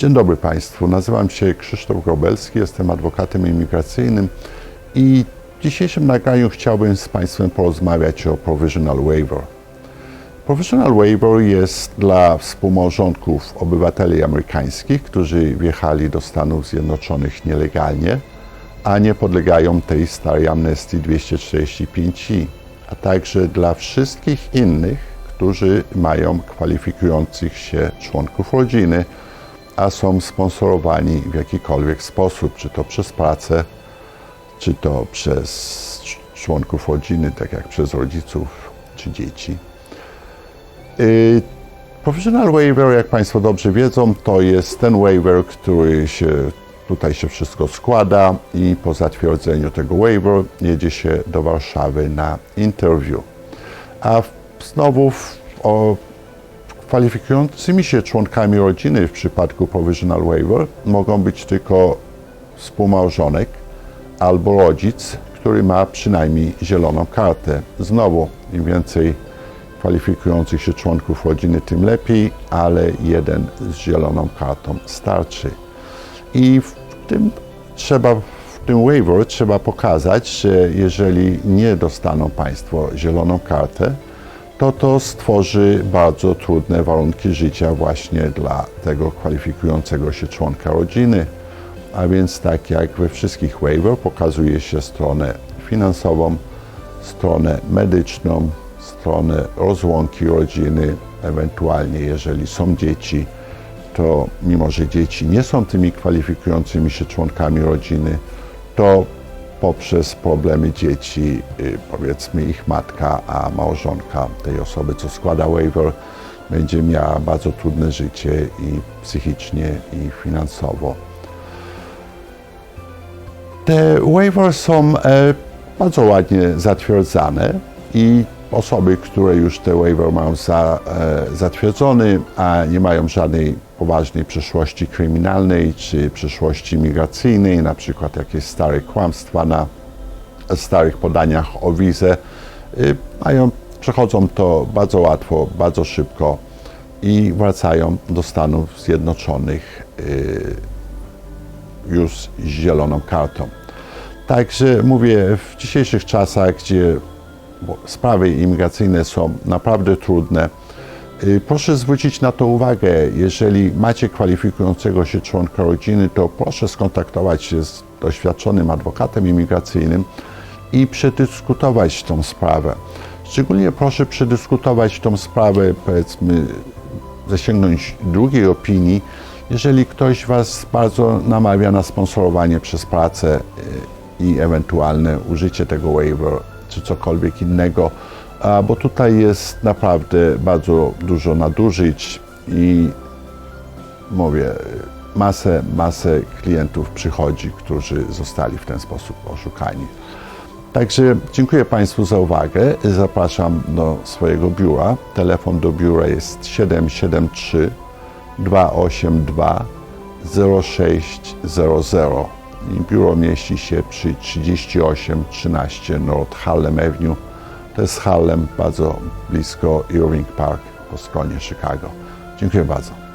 Dzień dobry Państwu, nazywam się Krzysztof Grobelski, jestem adwokatem imigracyjnym i w dzisiejszym nagraniu chciałbym z Państwem porozmawiać o Provisional Waiver. Provisional Waiver jest dla współmałżonków obywateli amerykańskich, którzy wjechali do Stanów Zjednoczonych nielegalnie, a nie podlegają tej starej amnestii 245i, a także dla wszystkich innych, którzy mają kwalifikujących się członków rodziny, a są sponsorowani w jakikolwiek sposób, czy to przez pracę, czy to przez członków rodziny, tak jak przez rodziców czy dzieci. Y, Professional waiver, jak Państwo dobrze wiedzą, to jest ten waiver, który się tutaj się wszystko składa i po zatwierdzeniu tego waiver jedzie się do Warszawy na interview. A znowu o kwalifikującymi się członkami rodziny w przypadku provisional waiver mogą być tylko współmałżonek albo rodzic, który ma przynajmniej zieloną kartę. Znowu, im więcej kwalifikujących się członków rodziny, tym lepiej, ale jeden z zieloną kartą starczy. I w tym trzeba, w tym waiver trzeba pokazać, że jeżeli nie dostaną Państwo zieloną kartę, to to stworzy bardzo trudne warunki życia właśnie dla tego kwalifikującego się członka rodziny. A więc tak jak we wszystkich waiver pokazuje się stronę finansową, stronę medyczną, stronę rozłąki rodziny, ewentualnie jeżeli są dzieci, to mimo, że dzieci nie są tymi kwalifikującymi się członkami rodziny, to poprzez problemy dzieci, y, powiedzmy ich matka, a małżonka tej osoby, co składa waiver, będzie miała bardzo trudne życie i psychicznie, i finansowo. Te waiver są e, bardzo ładnie zatwierdzane i osoby, które już te waiver mają za, e, zatwierdzone, a nie mają żadnej poważnej przeszłości kryminalnej czy przeszłości migracyjnej, na przykład jakieś stare kłamstwa na starych podaniach o wizę, y, mają, przechodzą to bardzo łatwo, bardzo szybko i wracają do Stanów Zjednoczonych y, już z zieloną kartą. Także mówię, w dzisiejszych czasach, gdzie sprawy imigracyjne są naprawdę trudne, proszę zwrócić na to uwagę. Jeżeli macie kwalifikującego się członka rodziny, to proszę skontaktować się z doświadczonym adwokatem imigracyjnym i przedyskutować tą sprawę. Szczególnie proszę przedyskutować tą sprawę, powiedzmy, zasięgnąć drugiej opinii, jeżeli ktoś Was bardzo namawia na sponsorowanie przez pracę y, i ewentualne użycie tego waiver czy cokolwiek innego, bo tutaj jest naprawdę bardzo dużo nadużyć i mówię, masę, masę klientów przychodzi, którzy zostali w ten sposób oszukani. Także dziękuję Państwu za uwagę. Zapraszam do swojego biura. Telefon do biura jest 773 282 0600 i biuro mieści się przy 3813 North Harlem Avenue. To jest Harlem, bardzo blisko Irving Park po stronie Chicago. Dziękuję bardzo.